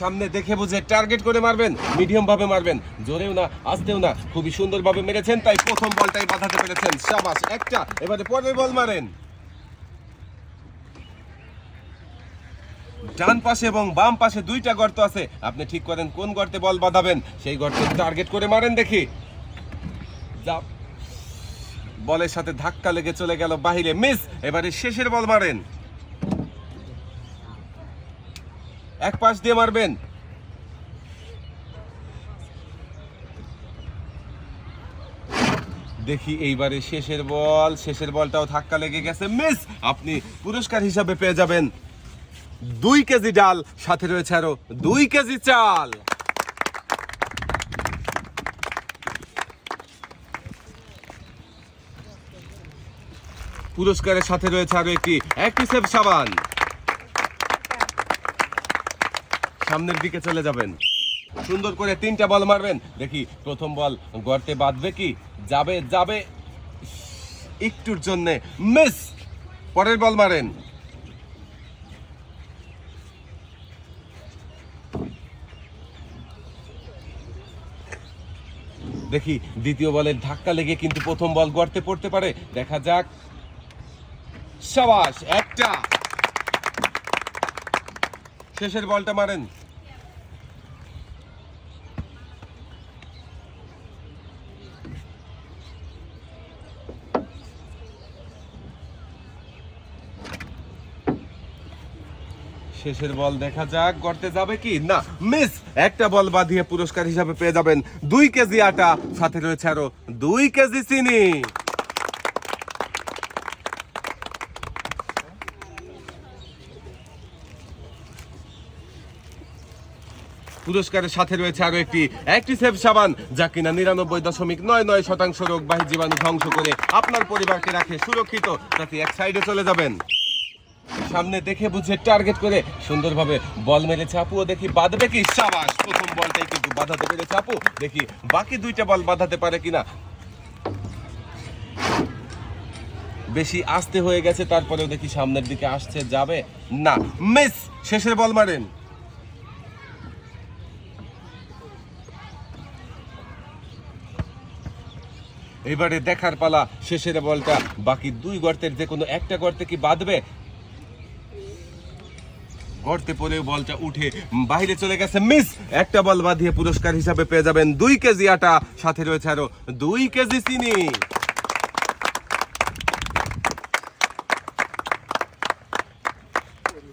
সামনে দেখে বুঝে টার্গেট করে মারবেন মিডিয়াম ভাবে মারবেন। জোরেও না, আসতেও না, খুবই সুন্দরভাবে মেরেছেন, তাই প্রথম বলটাই বাঁধাতে পেরেছেন। শাবাশ একটা, এবারে পরের বল মারেন। ডান পাশে এবং বাম পাশে দুইটা গর্ত আছে। আপনি ঠিক করেন কোন গর্তে বল বাঁধাবেন, সেই গর্তে টার্গেট করে মারেন দেখি। বলের সাথে ধাক্কা লেগে চলে গেল বাহিরে, মিস, এবারে শেষের বল মারেন। এক পাশ দিয়ে মারবেন। দেখি এইবারে শেষের বল, শেষের বলটাও ধাক্কা লেগে গেছে। মিস, আপনি পুরস্কার হিসাবে পেয়ে যাবেন। দুই কেজি ডাল, সাথে রয়েছে আরও দুই কেজি চাল। পুরস্কারের সাথে রয়েছে আরও একটি অ্যাক্টিসেভ সাবান। সামনের দিকে চলে যাবেন। সুন্দর করে তিনটা বল মারবেন। দেখি প্রথম বল গর্তে বাঁধবে কি? যাবে যাবে। একটুর জন্য মিস! পরের বল মারেন। দেখি দ্বিতীয় বলের ধাক্কা লেগে কিন্তু প্রথম বল গর্তে পড়তে পারে। দেখা যাক। সাবাস, একটা। শেষের বলটা মারেন। শেষের বল দেখা যাক গর্তে যাবে কি? না মিস একটা বল বাঁধিয়ে পুরস্কার হিসাবে পেয়ে যাবেন দুই কেজি আটা, সাথে রয়েছে আরও দুই কেজি চিনি। পুরস্কারের সাথে রয়েছে আরও একটি অ্যাক্টিসেভ সাবান, যা কিনা নিরানব্বই দশমিক নয় নয় শতাংশ রোগবাহী জীবাণু ধ্বংস করে আপনার পরিবারকে রাখে সুরক্ষিত, তাতে এক সাইডে চলে যাবেন। সামনে দেখে বুঝে টার্গেট করে সুন্দরভাবে বল মেরেছে আপু দেখি বাঁধবে কি? সাবাস, প্রথম বলটাই কিন্তু বাঁধাতে পেরেছে আপু। দেখি বাকি দুইটা বল বাঁধাতে পারে কিনা। বেশি আস্তে হয়ে গেছে, তারপরেও দেখি সামনের দিকে আসছে, যাবে না। মিস, শেষের বল মারেন। এবারে দেখার পালা, শেষের বলটা। বাকি দুই গর্তের যে কোনো একটা গর্তে কি বাঁধবে? গর্তে পড়ে বলটা উঠে বাইরে চলে গেছে মিস। একটা বল বাঁধিয়ে পুরস্কার হিসাবে পেয়ে যাবেন দুই কেজি আটা। সাথে রয়েছে আরও দুই কেজি চিনি।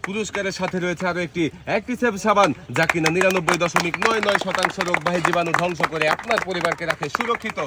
পুরস্কারের সাথে রয়েছে আরও একটি অ্যাক্টিসেভ সাবান, যা কিনা নিরানব্বই দশমিক নয় নয় শতাংশ রোগবাহী জীবাণু ধ্বংস করে আপনার পরিবারকে রাখে সুরক্ষিত।